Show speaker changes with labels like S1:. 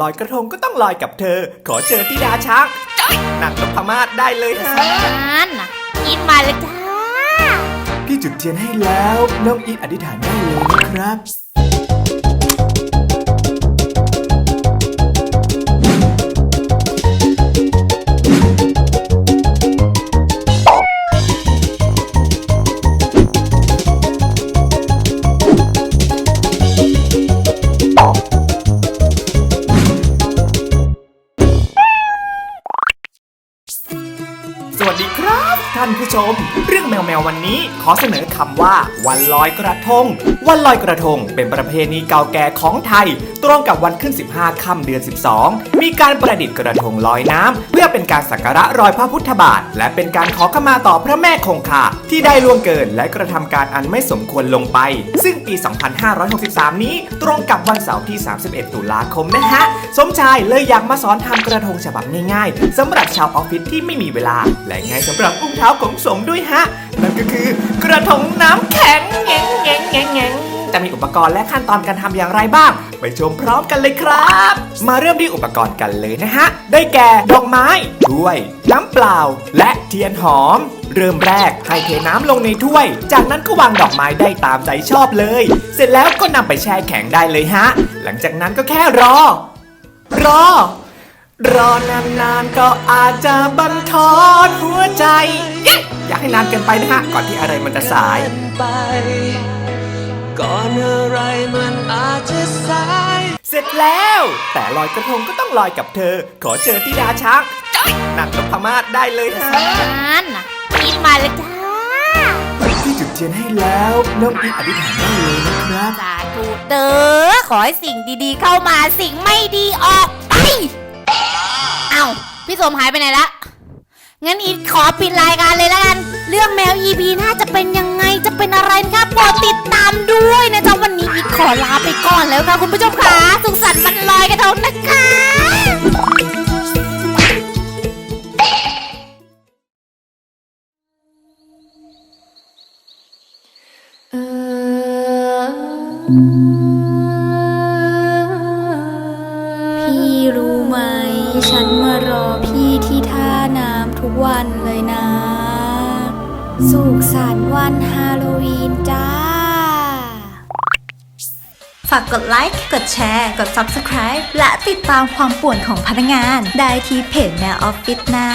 S1: ลอยกระทงก็ต้องลอยกับเธอ ขอเจอที่ดาช้างจ้อยนางนพมาศได้เลยฮะ
S2: นั่นน่ะกินมาเลยจ้า
S1: พี่จุดเทียนให้แล้ว น้องอีทอธิษฐานได้เลยนะครับ วัสดีครับ ท่านผู้ชม เรื่องแมวแมววันนี้ขอเสนอคำว่า วันลอยกระทง วันลอยกระทง เป็นประเพณีเก่าแก่ของไทย ตรงกับวันขึ้น 15 ค่ำเดือน 12 มีการประดิษฐ์กระทงลอยน้ำเพื่อเป็นการสักการะรอยพระพุทธบาท และเป็นการขอขมาต่อพระแม่คงคาที่ได้ล่วงเกินและกระทำการอันไม่สมควรลงไป ซึ่งปี 2563 นี้ ตรงกับวันเสาร์ที่ 31 ตุลาคมนะฮะสมชายเลยอยากมาสอนทำกระทงฉบับง่ายๆสำหรับชาวออฟฟิศที่ไม่มีเวลาและง่ายสำหรับอุ้งเท้าของสมด้วยฮะ นั่นก็คือกระทงน้ำแข็งแงงแงงแงงแงงจะมีอุปกรณ์และขั้นตอนการทำอย่างไรบ้าง ไปชมพร้อมกันเลยครับ มาเริ่มที่อุปกรณ์กันเลยนะฮะ ได้แก่ดอกไม้ถ้วย น้ำเปล่า และเทียนหอม เริ่มแรกให้เทน้ำลงในถ้วย จากนั้นก็วางดอกไม้ได้ตามใจชอบเลย เสร็จแล้วก็นำไปแช่แข็งได้เลยฮะ หลังจากนั้นก็แค่รอ รอ รอนานๆก็อาจจะบันทอนหัวใจเอ๊ะอยากให้นานเกินไปนะฮะ ก่อนที่อะไรมันจะสาย
S3: ไปก่อนอะไรมันอาจจะสาย
S1: เสร็จแล้ว แต่ลอยกระทงก็ต้องลอยกับเธอ ขอเจอที่ดาช้างจ้อยนางนพมาศได้เลยฮะ
S2: นั่นน่ะกินมาเลยจ้า
S1: พี่จุดเทียนให้แล้วน้องอีทอธิษฐานได้เลยนะครับ
S2: สาธุเด้อขอให้สิ่งดีๆเข้ามาสิ่งไม่ดีออกไปาพี่สมหายไปไหนละงั้นอีทขอปิดรายการเลยแล้วกัน เรื่องแมว EP หน้าจะเป็นยังไงจะเป็นอะไรนะครับโปรดติดตามด้วยนะจ๊ะวันนี้อีทขอลาไปก่อนแล้วค่ะคุณผู้ชมค่ะสุขสันต์วันลอยกระทงนะคะ
S4: ฉันมารอพี่ที่ท่าน้ำทุกวันเลยนะ สุขสันต์วันฮาโลวีนจ้า
S5: ฝากกดไลค์ กดแชร์ กด Subscribe และติดตามความป่วนของพนักงาน ได้ที่เพจแมวออฟฟิศนะ